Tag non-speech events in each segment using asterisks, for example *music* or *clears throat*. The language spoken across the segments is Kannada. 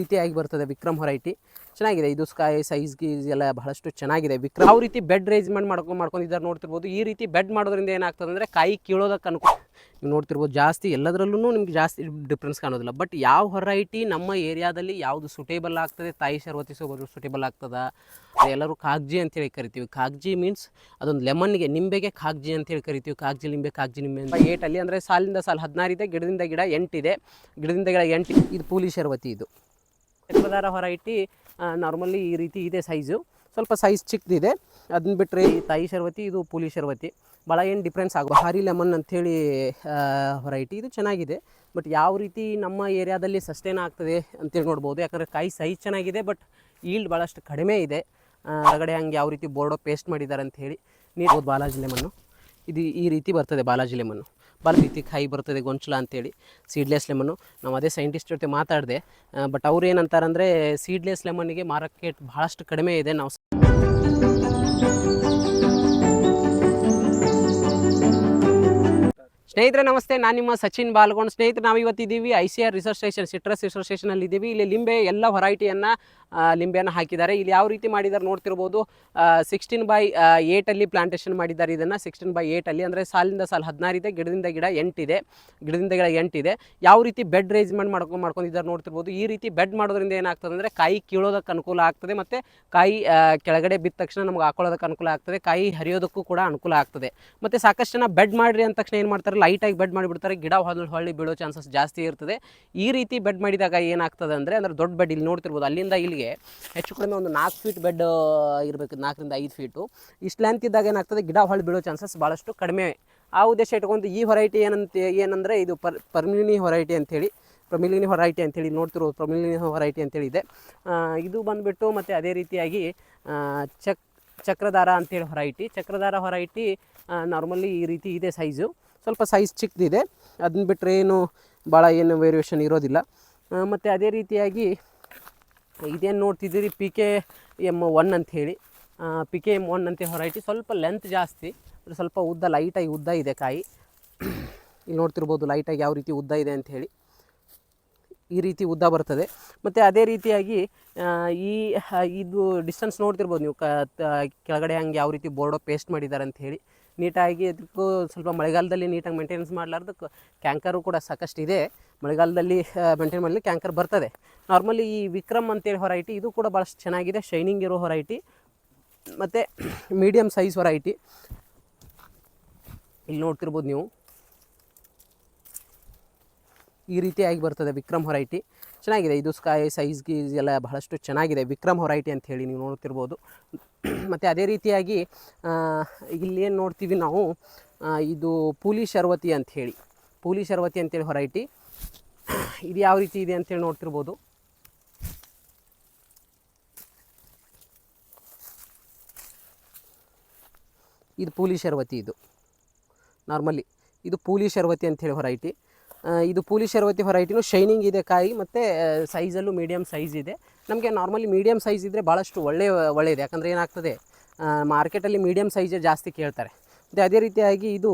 ರೀತಿಯಾಗಿ ಬರ್ತದೆ ವಿಕ್ರಮ್ ಹೊರೈಟಿ. ಚೆನ್ನಾಗಿದೆ. ಇದು ಸ್ಕೈ ಸೈಜ್ ಗೀಸ್ ಎಲ್ಲ ಬಹಳಷ್ಟು ಚೆನ್ನಾಗಿದೆ. ವಿಕ್ರಮ್ ಯಾವ ರೀತಿ ಬೆಡ್ ರೇಜ್ಮೆಂಟ್ ಮಾಡ್ಕೊಂಡು ಮಾಡ್ಕೊಂಡಿದ್ದಾರೆ ನೋಡ್ತಿರ್ಬೋದು. ಈ ರೀತಿ ಬೆಡ್ ಮಾಡೋದ್ರಿಂದ ಏನಾಗ್ತದೆ ಅಂದರೆ ಕಾಯಿ ಕೀಳೋದಕ್ಕೆ ಅನುಕೂಲ ನೀವು ನೋಡ್ತಿರ್ಬೋದು ಜಾಸ್ತಿ ಎಲ್ಲದರಲ್ಲೂ ನಿಮ್ಗೆ ಜಾಸ್ತಿ ಡಿಫ್ರೆನ್ಸ್ ಕಾಣೋದಿಲ್ಲ. ಬಟ್ ಯಾವ ಹೊರೈಟಿ ನಮ್ಮ ಏರಿಯಾದಲ್ಲಿ ಯಾವುದು ಸುಟೇಬಲ್ ಆಗ್ತದೆ, ತಾಯಿ ಶರ್ವತಿಸೋಬೋದು ಸೂಟೇಬಲ್ ಆಗ್ತದ? ಎಲ್ಲರೂ ಕಾಗ್ಜಿ ಅಂತೇಳಿ ಕರಿತೀವಿ. ಕಾಗ್ಜಿ ಮೀನ್ಸ್ ಅದೊಂದು ಲೆಮನ್ಗೆ ನಿಂಬೆಗೆ ಕಾಗ್ಜಿ ಅಂತೇಳಿ ಕರಿತೀವಿ. ಕಾಗ್ಜಿ ನಿಂಬೆ ಕಾಗ್ಜಿ, ನಿಂಬೆ ಅಂತ. ಏಟಲ್ಲಿ ಅಂದರೆ ಸಾಲಿಂದ ಸಾಲು ಹದಿನಾರು ಇದೆ, ಗಿಡದಿಂದ ಗಿಡ ಎಂಟಿದೆ. ಗಿಡದಿಂದ ಗಿಡ ಎಂಟು ಇದು ಪೂಲಿ ಶರ್ವತಿ ಇದು. ಚಕ್ರಧಾರ ಹೊರೈಟಿ ನಾರ್ಮಲಿ ಈ ರೀತಿ ಇದೆ ಸೈಜು ಸ್ವಲ್ಪ ಸೈಜ್ ಚಿಕ್ಕದಿದೆ. ಅದನ್ನ ಬಿಟ್ಟರೆ ಈ ತಾಯಿ ಶರ್ವತಿ, ಇದು ಪುಲಿ ಶರ್ವತಿ. ಭಾಳ ಏನು ಡಿಫ್ರೆನ್ಸ್ ಆಗೋ ಹಾರಿ ಲೆಮನ್ ಅಂಥೇಳಿ ಹೊರೈಟಿ ಇದು ಚೆನ್ನಾಗಿದೆ. ಬಟ್ ಯಾವ ರೀತಿ ನಮ್ಮ ಏರಿಯಾದಲ್ಲಿ ಸಸ್ಟೈನ್ ಆಗ್ತದೆ ಅಂತೇಳಿ ನೋಡ್ಬೋದು. ಯಾಕಂದರೆ ಕಾಯಿ ಸೈಜ್ ಚೆನ್ನಾಗಿದೆ ಬಟ್ ಈಲ್ಡ್ ಭಾಳಷ್ಟು ಕಡಿಮೆ ಇದೆ. ಹೊರಗಡೆ ಹಂಗೆ ಯಾವ ರೀತಿ ಬೋರ್ಡೋ ಪೇಸ್ಟ್ ಮಾಡಿದ್ದಾರೆ ಅಂತ ಹೇಳಿ ನೀರು ಬಾಲಾಜಿ ಲೆಮನ್ನು ಇದು ಈ ರೀತಿ ಬರ್ತದೆ ಬಾಲಾಜಿ ಲೆಮನ್ನು ಭಾಳ ರೀತಿ ಕಾಯಿ ಬರ್ತದೆ, ಗೊಂಚಲ ಅಂತೇಳಿ ಸೀಡ್ಲೆಸ್ ಲೆಮನ್ನು ನಾವು ಅದೇ ಸೈಂಟಿಸ್ಟ್ ಜೊತೆ ಮಾತಾಡಿದೆ ಬಟ್ ಅವ್ರು ಏನಂತಾರಂದರೆ ಸೀಡ್ಲೆಸ್ ಲೆಮನ್ನಿಗೆ ಮಾರ್ಕೆಟ್ ಭಾಳಷ್ಟು ಕಡಿಮೆ ಇದೆ, ನಾವು ಸ್ನೇಹಿತರೆ, ನಮಸ್ತೆ, ನಾನು ನಿಮ್ಮ ಸಚಿನ್ ಬಾಲ್ಗೊಂಡ್. ಸ್ನೇಹಿತರೆ, ನಾವು ಇವತ್ತಿದ್ದೀವಿ I C R research station citrus research ಸ್ಟೇಷನಲ್ಲಿ ಇದ್ದೀವಿ ಇಲ್ಲಿ ಲಿಂಬೆ ಎಲ್ಲ ಹೊರೈಟಿಯನ್ನು ಲಿಂಬೆಯನ್ನು ಹಾಕಿದ್ದಾರೆ. ಇಲ್ಲಿ ಯಾವ ರೀತಿ ಮಾಡಿದ್ದಾರೆ ನೋಡ್ತಿರ್ಬೋದು. ಸಿಕ್ಸ್ಟೀನ್ ಬೈ ಏಟಲ್ಲಿ ಪ್ಲಾಂಟೇಷನ್ ಮಾಡಿದ್ದಾರೆ. ಇದನ್ನು ಸಿಕ್ಸ್ಟೀನ್ ಬೈ ಏಟಲ್ಲಿ ಅಂದರೆ ಸಾಲಿಂದ ಸಾಲು ಹದಿನಾರಿದೆ ಗಿಡದಿಂದ ಗಿಡ ಎಂಟಿದೆ ಗಿಡದಿಂದ ಗಿಡ ಎಂಟಿದೆ ಯಾವ ರೀತಿ ಬೆಡ್ ರೇಜ್ಮೆಂಟ್ ಮಾಡ್ಕೊಂಡು ಮಾಡ್ಕೊಂಡಿದ್ದಾರೆ ನೋಡ್ತಿರ್ಬೋದು. ಈ ರೀತಿ ಬೆಡ್ ಮಾಡೋದ್ರಿಂದ ಏನಾಗ್ತದೆ ಅಂದರೆ ಕಾಯಿ ಕೀಳೋದಕ್ಕೆ ಅನುಕೂಲ ಆಗ್ತದೆ ಮತ್ತು ಕಾಯಿ ಕೆಳಗಡೆ ಬಿದ್ದ ತಕ್ಷಣ ನಮ್ಗೆ ಹಾಕೊಳ್ಳೋದಕ್ಕೆ ಅನುಕೂಲ ಆಗ್ತದೆ. ಕಾಯಿ ಹರಿಯೋದಕ್ಕೂ ಕೂಡ ಅನುಕೂಲ ಆಗ್ತದೆ. ಮತ್ತು ಸಾಕಷ್ಟು ಜನ ಬೆಡ್ ಮಾಡಿರಿ ಅಂದ ತಕ್ಷಣ ಏನು ಮಾಡ್ತಾರೆ ಲೈಟಾಗಿ ಬೆಡ್ ಮಾಡಿಬಿಡ್ತಾರೆ. ಗಿಡ ಹೊಳ್ಳಿ ಹೊಳ್ಳಿ ಬೀಳೋ ಚಾನ್ಸಸ್ ಜಾಸ್ತಿ ಇರ್ತದೆ. ಈ ರೀತಿ ಬೆಡ್ ಮಾಡಿದಾಗ ಏನಾಗ್ತದೆ ಅಂದರೆ ಅಂದರೆ ದೊಡ್ಡ ಬೆಡ್ ಇಲ್ಲಿ ನೋಡ್ತಿರ್ಬೋದು. ಅಲ್ಲಿಂದ ಇಲ್ಲಿಗೆ ಹೆಚ್ಚು ಕಡಿಮೆ ಒಂದು ನಾಲ್ಕು ಫೀಟ್ ಬೆಡ್ ಇರಬೇಕು, ನಾಲ್ಕರಿಂದ ಐದು ಫೀಟು ಇಷ್ಟು ಲೆಂತ್ ಇದ್ದಾಗ ಏನಾಗ್ತದೆ, ಗಿಡ ಹೊಳೆ ಬೀಳೋ ಚಾನ್ಸಸ್ ಭಾಳಷ್ಟು ಕಡಿಮೆ. ಆ ಉದ್ದೇಶ ಇಟ್ಕೊಂಡು ಈ ಹೊರೈಟಿ ಏನಂತ, ಏನಂದರೆ ಇದು ಪರ್ ಪರ್ಮಿಲಿನಿ ಹೊರೈಟಿ ಅಂಥೇಳಿ ಪ್ರಮಿಲಿನಿ ಹೊರೈಟಿ ಅಂತೇಳಿ ನೋಡ್ತಿರೋದು ಪ್ರಮಿಲಿನಿ ಹೊರೈಟಿ ಅಂತೇಳಿ ಇದೆ. ಇದು ಬಂದುಬಿಟ್ಟು ಮತ್ತು ಅದೇ ರೀತಿಯಾಗಿ ಚಕ್, ಚಕ್ರದಾರ ಅಂತೇಳಿ ಹೊರೈಟಿ ಚಕ್ರದಾರ ಹೊರೈಟಿ ನಾರ್ಮಲಿ ಈ ರೀತಿ ಇದೆ ಸೈಜು ಸ್ವಲ್ಪ ಸೈಜ್ ಚಿಕ್ಕದಿದೆ. ಅದನ್ನ ಬಿಟ್ಟರೆ ಏನು ಭಾಳ ಏನು ವೇರಿಯೇಷನ್ ಇರೋದಿಲ್ಲ. ಮತ್ತು ಅದೇ ರೀತಿಯಾಗಿ ಇದೇನು ನೋಡ್ತಿದ್ದೀರಿ? ಪಿ ಕೆ ಎಂ ಒನ್ ಹೇಳಿ. ಪಿ ಕೆ ಎಂ ಒನ್ ಅಂತ ಹೊರೈಟಿ ಸ್ವಲ್ಪ ಲೆಂತ್ ಜಾಸ್ತಿ ಸ್ವಲ್ಪ ಉದ್ದ ಲೈಟಾಗಿ ಉದ್ದ ಇದೆ ಕಾಯಿ. ಇಲ್ಲಿ ನೋಡ್ತಿರ್ಬೋದು ಲೈಟಾಗಿ ಯಾವ ರೀತಿ ಉದ್ದ ಇದೆ ಅಂತ ಹೇಳಿ. ಈ ರೀತಿ ಉದ್ದ ಬರ್ತದೆ. ಮತ್ತು ಅದೇ ರೀತಿಯಾಗಿ ಈ ಇದು ಡಿಸ್ಟೆನ್ಸ್ ನೋಡ್ತಿರ್ಬೋದು ನೀವು ಕೆಳಗಡೆ ಹಂಗೆ ಯಾವ ರೀತಿ ಬೋರ್ಡೋ ಪೇಸ್ಟ್ ಮಾಡಿದ್ದಾರೆ ಅಂತ ಹೇಳಿ. ನೀಟಾಗಿ ಅದಕ್ಕೂ ಸ್ವಲ್ಪ ಮಳೆಗಾಲದಲ್ಲಿ ನೀಟಾಗಿ ಮೇಂಟೆನೆನ್ಸ್ ಮಾಡಲಾರ್ದಕ್ಕೆ ಕ್ಯಾಂಕರು ಕೂಡ ಸಾಕಷ್ಟು ಇದೆ. ಮಳೆಗಾಲದಲ್ಲಿ ಮೇಂಟೈನ್ ಮಾಡಲಿ ಕ್ಯಾಂಕರ್ ಬರ್ತದೆ. ನಾರ್ಮಲಿ ಈ ವಿಕ್ರಮ್ ಅಂತೇಳಿ ಹೊರೈಟಿ ಇದು ಕೂಡ ಭಾಳಷ್ಟು ಚೆನ್ನಾಗಿದೆ. ಶೈನಿಂಗ್ ಇರೋ ಹೊರೈಟಿ ಮತ್ತು ಮೀಡಿಯಮ್ ಸೈಜ್ ಹೊರೈಟಿ ಇಲ್ಲಿ ನೋಡ್ತಿರ್ಬೋದು ನೀವು. ಈ ರೀತಿಯಾಗಿ ಬರ್ತದೆ ವಿಕ್ರಮ್ ಹೊರೈಟಿ ಚೆನ್ನಾಗಿದೆ. ಇದು ಸ್ಕೈ ಸೈಜ್ ಗೀಸ್ ಎಲ್ಲ ಬಹಳಷ್ಟು ಚೆನ್ನಾಗಿದೆ. ವಿಕ್ರಮ್ ಹೊರೈಟಿ ಅಂತ ಹೇಳಿ ನೀವು ನೋಡ್ತಿರ್ಬೋದು. *clears throat* ಮತ್ತು ಅದೇ ರೀತಿಯಾಗಿ ಇಲ್ಲೇನು ನೋಡ್ತೀವಿ ನಾವು ಇದು ಪೂಲಿ ಶರ್ವತಿ ಅಂಥೇಳಿ ಪೂಲಿ ಶರ್ವತಿ ಅಂತೇಳಿ ಹೊರೈಟಿ. *clears throat* ಇದು ಯಾವ ರೀತಿ ಇದೆ ಅಂತೇಳಿ ನೋಡ್ತಿರ್ಬೋದು. ಇದು ಪೂಲಿ ಶರ್ವತಿ ಇದು. ನಾರ್ಮಲಿ ಇದು ಪೂಲಿ ಶರ್ವತಿ ಅಂಥೇಳಿ ಹೊರೈಟಿ. ಇದು ಪೂಲಿ ಶರ್ವತಿ ಹೊರೈಟಿನೂ ಶೈನಿಂಗ್ ಇದೆ ಕಾಯಿ, ಮತ್ತು ಸೈಜಲ್ಲೂ ಮೀಡಿಯಮ್ ಸೈಜ್ ಇದೆ. ನಮಗೆ ನಾರ್ಮಲಿ ಮೀಡಿಯಮ್ ಸೈಜ್ ಇದ್ದರೆ ಭಾಳಷ್ಟು ಒಳ್ಳೆಯ ಒಳ್ಳೆಯದು ಯಾಕಂದರೆ ಏನಾಗ್ತದೆ ಮಾರ್ಕೆಟಲ್ಲಿ ಮೀಡಿಯಮ್ ಸೈಜೇ ಜಾಸ್ತಿ ಕೇಳ್ತಾರೆ. ಮತ್ತು ಅದೇ ರೀತಿಯಾಗಿ ಇದು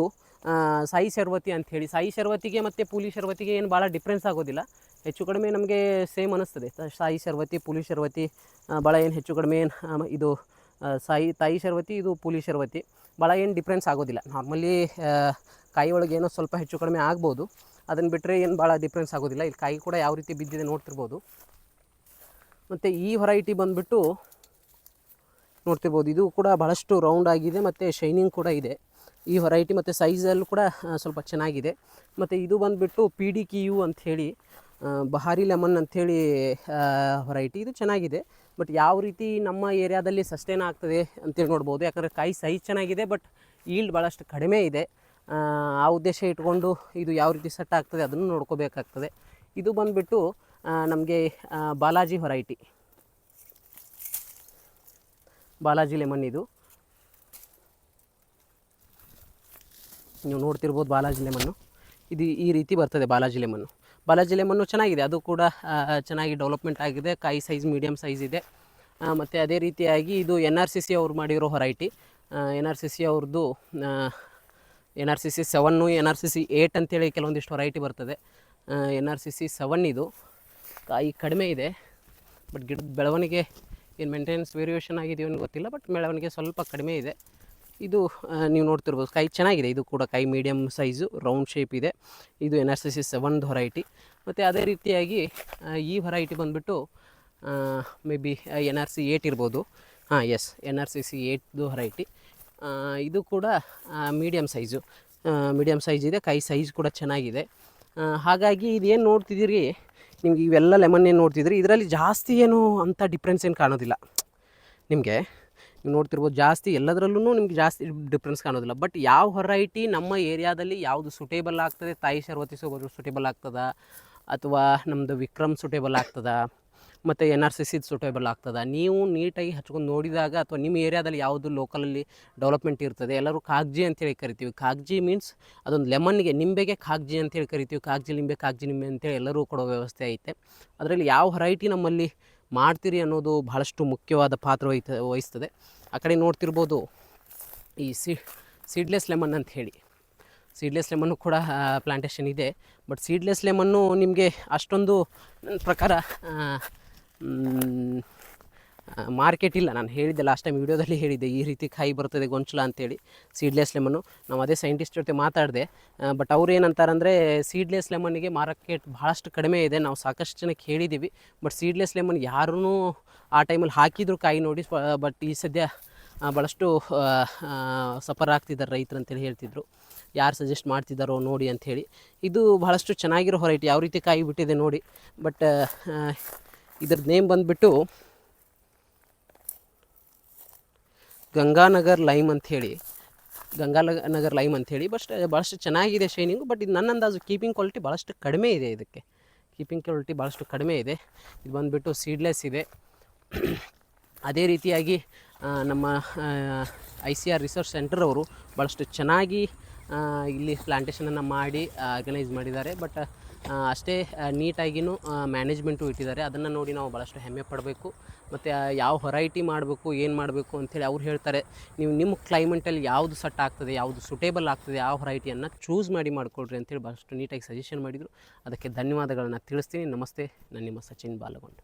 ಸಾಯಿ ಶರ್ವತಿ ಅಂಥೇಳಿ ಸಾಯಿ ಶರ್ವತಿಗೆ ಮತ್ತು ಪೂಲಿ ಶರ್ವತಿಗೆ ಏನು ಭಾಳ ಡಿಫ್ರೆನ್ಸ್ ಆಗೋದಿಲ್ಲ. ಹೆಚ್ಚು ಕಡಿಮೆ ನಮಗೆ ಸೇಮ್ ಅನ್ನಿಸ್ತದೆ ಸಾಯಿ ಶರ್ವತಿ, ಪುಲಿ ಶರ್ವತಿ ಭಾಳ ಏನು ಹೆಚ್ಚು ಕಡಿಮೆ ಏನು ಇದು ಸಾಯಿ, ತಾಯಿ ಶರ್ವತಿ, ಇದು ಪೂಲಿ ಶರ್ವತಿ. ಭಾಳ ಏನು ಡಿಫ್ರೆನ್ಸ್ ಆಗೋದಿಲ್ಲ. ನಾರ್ಮಲಿ ಕಾಯಿ ಒಳಗೆ ಏನೋ ಸ್ವಲ್ಪ ಹೆಚ್ಚು ಕಡಿಮೆ ಆಗ್ಬೋದು. ಅದನ್ನು ಬಿಟ್ಟರೆ ಏನು ಭಾಳ ಡಿಫ್ರೆನ್ಸ್ ಆಗೋದಿಲ್ಲ. ಇಲ್ಲಿ ಕಾಯಿ ಕೂಡ ಯಾವ ರೀತಿ ಬಿದ್ದಿದೆ ನೋಡ್ತಿರ್ಬೋದು. ಮತ್ತು ಈ ವೆರೈಟಿ ಬಂದುಬಿಟ್ಟು ನೋಡ್ತಿರ್ಬೋದು. ಇದು ಕೂಡ ಭಾಳಷ್ಟು ರೌಂಡ್ ಆಗಿದೆ ಮತ್ತು ಶೈನಿಂಗ್ ಕೂಡ ಇದೆ. ಈ ವೆರೈಟಿ ಮತ್ತು ಸೈಜಲ್ಲೂ ಕೂಡ ಸ್ವಲ್ಪ ಚೆನ್ನಾಗಿದೆ. ಮತ್ತು ಇದು ಬಂದುಬಿಟ್ಟು ಪಿ ಡಿ ಕಿ ಯು ಅಂಥೇಳಿ ಬಹಾರಿ ಲೆಮನ್ ಅಂಥೇಳಿ ವೆರೈಟಿ ಇದು ಚೆನ್ನಾಗಿದೆ. ಬಟ್ ಯಾವ ರೀತಿ ನಮ್ಮ ಏರಿಯಾದಲ್ಲಿ ಸಸ್ಟೈನ್ ಆಗ್ತದೆ ಅಂತೇಳಿ ನೋಡ್ಬೋದು. ಯಾಕಂದರೆ ಕಾಯಿ ಸೈಜ್ ಚೆನ್ನಾಗಿದೆ ಬಟ್ ಈಲ್ಡ್ ಭಾಳಷ್ಟು ಕಡಿಮೆ ಇದೆ. ಆ, ಉದ್ದೇಶ ಇಟ್ಕೊಂಡು ಇದು ಯಾವ ರೀತಿ ಸೆಟ್ ಆಗ್ತದೆ ಅದನ್ನು ನೋಡ್ಕೋಬೇಕಾಗ್ತದೆ. ಇದು ಬಂದುಬಿಟ್ಟು ನಮಗೆ ಬಾಲಾಜಿ ಹೊರೈಟಿ ಬಾಲಾಜಿ ಲೆಮನ್ ಇದು. ನೀವು ನೋಡ್ತಿರ್ಬೋದು ಬಾಲಾಜಿ ಲೆಮನ್ನು ಇದು ಈ ರೀತಿ ಬರ್ತದೆ ಬಾಲಾಜಿ ಲೆಮನ್ನು ಬಾಲಾಜಿ ಲೆಮನ್ನು ಚೆನ್ನಾಗಿದೆ. ಅದು ಕೂಡ ಚೆನ್ನಾಗಿ ಡೆವಲಪ್ಮೆಂಟ್ ಆಗಿದೆ. ಕಾಯಿ ಸೈಜ್ ಮೀಡಿಯಮ್ ಸೈಜ್ ಇದೆ. ಮತ್ತು ಅದೇ ರೀತಿಯಾಗಿ ಇದು ಎನ್ ಆರ್ ಸಿ ಸಿ ಅವ್ರು ಮಾಡಿರೋ variety N R C C ಅವ್ರದ್ದು N R C C seven N R C C eight ಅಂತೇಳಿ ಕೆಲವೊಂದಿಷ್ಟು ವೆರೈಟಿ ಬರ್ತದೆ. N R C C seven ಇದು ಕಾಯಿ ಕಡಿಮೆ ಇದೆ. ಬಟ್ ಗಿಡದ ಬೆಳವಣಿಗೆ ಏನು ಮೇಂಟೆನೆನ್ಸ್ ವೇರಿಯೇಷನ್ ಆಗಿದೆಯೋ ಅನ್ನೋ ಗೊತ್ತಿಲ್ಲ ಬಟ್ ಬೆಳವಣಿಗೆ ಸ್ವಲ್ಪ ಕಡಿಮೆ ಇದೆ. ಇದು ನೀವು ನೋಡ್ತಿರ್ಬೋದು, ಕೈ ಚೆನ್ನಾಗಿದೆ. ಇದು ಕೂಡ ಕೈ ಮೀಡಿಯಮ್ ಸೈಜು ರೌಂಡ್ ಶೇಪ್ ಇದೆ. ಇದು ಎನ್ ಆರ್ ಸಿ ಸಿ ಸೆವೆನ್ದು ವೆರೈಟಿ ಮತ್ತು ಅದೇ ರೀತಿಯಾಗಿ ಈ ವೆರೈಟಿ ಬಂದುಬಿಟ್ಟು maybe N R C eight ಇರ್ಬೋದು. ಹಾಂ yes N R C C ಏಯ್ಟ್ದು variety ಇದು ಕೂಡ ಮೀಡಿಯಮ್ ಸೈಜು ಮೀಡಿಯಮ್ ಸೈಜ್ ಇದೆ, ಕೈ ಸೈಜ್ ಕೂಡ ಚೆನ್ನಾಗಿದೆ. ಹಾಗಾಗಿ ಇದೇನು ನೋಡ್ತಿದ್ದೀರಿ? ನಿಮ್ಗೆ ಇವೆಲ್ಲ ಲೆಮನ್ ಏನು ನೋಡ್ತಿದ್ರಿ ಇದರಲ್ಲಿ ಜಾಸ್ತಿ ಏನು ಅಂಥ ಡಿಫ್ರೆನ್ಸ್ ಏನು ಕಾಣೋದಿಲ್ಲ. ನಿಮಗೆ? ನೀವು ನೋಡ್ತಿರ್ಬೋದು, ಜಾಸ್ತಿ ಎಲ್ಲದರಲ್ಲೂ ನಿಮ್ಗೆ ಜಾಸ್ತಿ ಡಿಫ್ರೆನ್ಸ್ ಕಾಣೋದಿಲ್ಲ. ಬಟ್ ಯಾವ ಹೊರೈಟಿ ನಮ್ಮ ಏರಿಯಾದಲ್ಲಿ ಯಾವುದು ಸೂಟೇಬಲ್ ಆಗ್ತದೆ? ತಾಯಿ ಶರ್ವತಿ ಸುಟೇಬಲ್ ಆಗ್ತದ? ಅಥವಾ ನಮ್ಮದು ವಿಕ್ರಮ್ ಸೂಟೇಬಲ್ ಆಗ್ತದ? ಮತ್ತು ಎನ್ ಆರ್ ಸಿ ಸಿದು ಸೂಟೇಬಲ್ ಆಗ್ತದೆ? ನೀವು ನೀಟಾಗಿ ಹಚ್ಕೊಂಡು ನೋಡಿದಾಗ ಅಥವಾ ನಿಮ್ಮ ಏರಿಯಾದಲ್ಲಿ ಯಾವುದು ಲೋಕಲಲ್ಲಿ ಡೆವಲಪ್ಮೆಂಟ್ ಇರ್ತದೆ? ಎಲ್ಲರೂ ಕಾಗ್ಜಿ ಅಂತೇಳಿ ಕರಿತೀವಿ. ಕಾಗ್ಜಿ ಮೀನ್ಸ್ ಅದೊಂದು ಲೆಮನ್ಗೆ ನಿಂಬೆಗೆ ಕಾಗ್ಜಿ ಅಂತೇಳಿ ಕರಿತೀವಿ. ಕಾಗ್ಜಿ ನಿಂಬೆ ಕಾಗ್ಜಿ, ನಿಂಬೆ ಅಂತೇಳಿ ಎಲ್ಲರೂ ಕೊಡೋ ವ್ಯವಸ್ಥೆ ಐತೆ. ಅದರಲ್ಲಿ ಯಾವ ವೆರೈಟಿ ನಮ್ಮಲ್ಲಿ ಮಾಡ್ತೀರಿ ಅನ್ನೋದು ಬಹಳಷ್ಟು ಮುಖ್ಯವಾದ ಪಾತ್ರ ವಹಿತ, ವಹಿಸ್ತದೆ. ಆ ಕಡೆ ನೋಡ್ತಿರ್ಬೋದು ಈ ಸಿ, ಸೀಡ್ಲೆಸ್ ಲೆಮನ್ ಅಂತ ಹೇಳಿ. ಸೀಡ್ಲೆಸ್ ಲೆಮನ್ನು ಕೂಡ ಪ್ಲಾಂಟೇಷನ್ ಇದೆ. ಬಟ್ ಸೀಡ್ಲೆಸ್ ಲೆಮನ್ನು ನಿಮಗೆ ಅಷ್ಟೊಂದು ನನ್ನ ಪ್ರಕಾರ ಮಾರ್ಕೆಟ್ ಇಲ್ಲ. ನಾನು ಹೇಳಿದ್ದೆ ಲಾಸ್ಟ್ ಟೈಮ್ ವೀಡಿಯೋದಲ್ಲಿ ಹೇಳಿದ್ದೆ, ಈ ರೀತಿ ಕಾಯಿ ಬರ್ತದೆ ಗೊಂಚಲ ಅಂತೇಳಿ ಸೀಡ್ಲೆಸ್ ಲೆಮನ್ನು ನಾವು ಅದೇ ಸೈಂಟಿಸ್ಟ್ ಜೊತೆ ಮಾತಾಡಿದೆ ಬಟ್ ಅವ್ರು ಏನಂತಾರಂದರೆ ಸೀಡ್ಲೆಸ್ ಲೆಮನ್ನಿಗೆ ಮಾರ್ಕೆಟ್ ಭಾಳಷ್ಟು ಕಡಿಮೆ ಇದೆ. ನಾವು ಸಾಕಷ್ಟು ಜನಕ್ಕೆ ಹೇಳಿದ್ದೀವಿ ಬಟ್ ಸೀಡ್ಲೆಸ್ ಲೆಮನ್ ಯಾರೂ ಆ ಟೈಮಲ್ಲಿ ಹಾಕಿದ್ರು ಕಾಯಿ ನೋಡಿ ಬಟ್ ಈ ಸದ್ಯ ಭಾಳಷ್ಟು ಸಫರ್ ಆಗ್ತಿದ್ದಾರೆ ರೈತರು ಅಂತೇಳಿ ಹೇಳ್ತಿದ್ರು. ಯಾರು ಸಜೆಸ್ಟ್ ಮಾಡ್ತಿದ್ದಾರೋ ನೋಡಿ ಅಂಥೇಳಿ ಇದು ಭಾಳಷ್ಟು ಚೆನ್ನಾಗಿರೋ ಹೊರೈಟಿ ಯಾವ ರೀತಿ ಕಾಯಿ ಬಿಟ್ಟಿದೆ ನೋಡಿ ಬಟ್ ಇದ್ರದ್ದು ನೇಮ್ ಬಂದುಬಿಟ್ಟು ಗಂಗಾನಗರ್ ಲೈಮ್ ಅಂಥೇಳಿ ಗಂಗಾ ನಗರ್ ಲೈಮ್ ಅಂಥೇಳಿ ಬಟ್ ಭಾಳಷ್ಟು ಚೆನ್ನಾಗಿದೆ ಶೈನಿಂಗು, ಬಟ್ ಇದು ನನ್ನ ಅಂದಾಜು ಕೀಪಿಂಗ್ ಕ್ವಾಲಿಟಿ ಭಾಳಷ್ಟು ಕಡಿಮೆ ಇದೆ ಇದಕ್ಕೆ. ಕೀಪಿಂಗ್ ಕ್ವಾಲಿಟಿ ಭಾಳಷ್ಟು ಕಡಿಮೆ ಇದೆ. ಇದು ಬಂದುಬಿಟ್ಟು ಸೀಡ್ಲೆಸ್ ಇದೆ. ಅದೇ ರೀತಿಯಾಗಿ ನಮ್ಮ I C R research center ಅವರು ಭಾಳಷ್ಟು ಚೆನ್ನಾಗಿ ಇಲ್ಲಿ ಪ್ಲಾಂಟೇಷನನ್ನು ಮಾಡಿ ಆರ್ಗನೈಸ್ ಮಾಡಿದ್ದಾರೆ. ಬಟ್ ಅಷ್ಟೇ ನೀಟಾಗಿನೂ ಮ್ಯಾನೇಜ್ಮೆಂಟು ಇಟ್ಟಿದ್ದಾರೆ. ಅದನ್ನು ನೋಡಿ ನಾವು ಭಾಳಷ್ಟು ಹೆಮ್ಮೆ ಪಡಬೇಕು. ಮತ್ತು ಯಾವ ಹೊರೈಟಿ ಮಾಡಬೇಕು, ಏನು ಮಾಡಬೇಕು ಅಂಥೇಳಿ ಅವ್ರು ಹೇಳ್ತಾರೆ. ನೀವು ನಿಮ್ಮ ಕ್ಲೈಮೇಟಲ್ಲಿ ಯಾವುದು ಸಟ್ ಆಗ್ತದೆ, ಯಾವುದು ಸುಟೇಬಲ್ ಆಗ್ತದೆ, ಯಾವ ಹೊರೈಟಿಯನ್ನು ಚೂಸ್ ಮಾಡಿ ಮಾಡಿಕೊಡ್ರಿ ಅಂತೇಳಿ ಭಾಳಷ್ಟು ನೀಟಾಗಿ ಸಜೆಷನ್ ಮಾಡಿದರು. ಅದಕ್ಕೆ ಧನ್ಯವಾದಗಳನ್ನು ತಿಳಿಸ್ತೀನಿ. ನಮಸ್ತೆ. ನಾನು ನಿಮ್ಮ ಸಚಿನ್ ಬಾಲಗೊಂಡು.